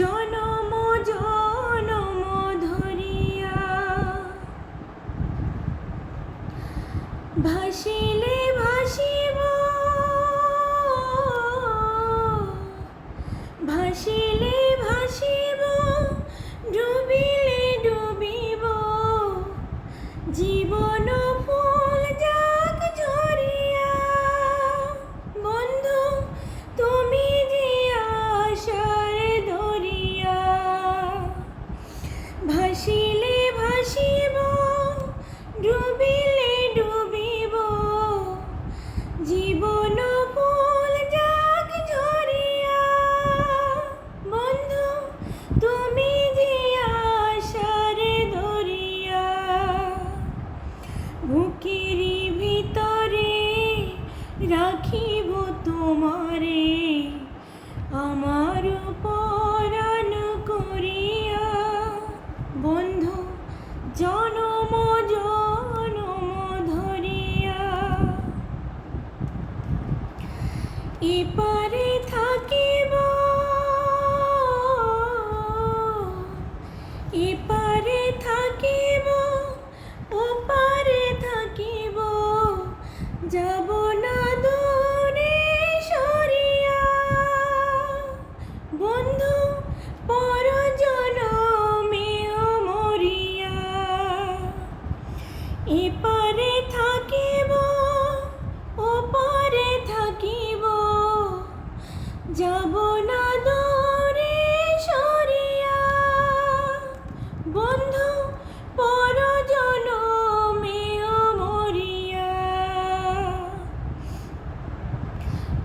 জনম জনম ধরিয়া। ভাসিলে ভাসিব ভাসিলে ভাসিব ডুবিলে ডুবিব। জীবন ভাসিলে ভাসিব, ডুবিলে ডুবিব। জীবন ফুল যাক ঝরিয়া। বন্ধু, তুমি যে আশার ধরিয়া বুকের ভিতরে রাখিব তোমারে people.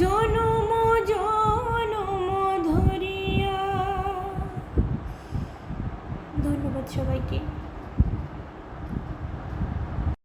জনম জনম ধরিয়া। ধন্যবাদ সবাইকে।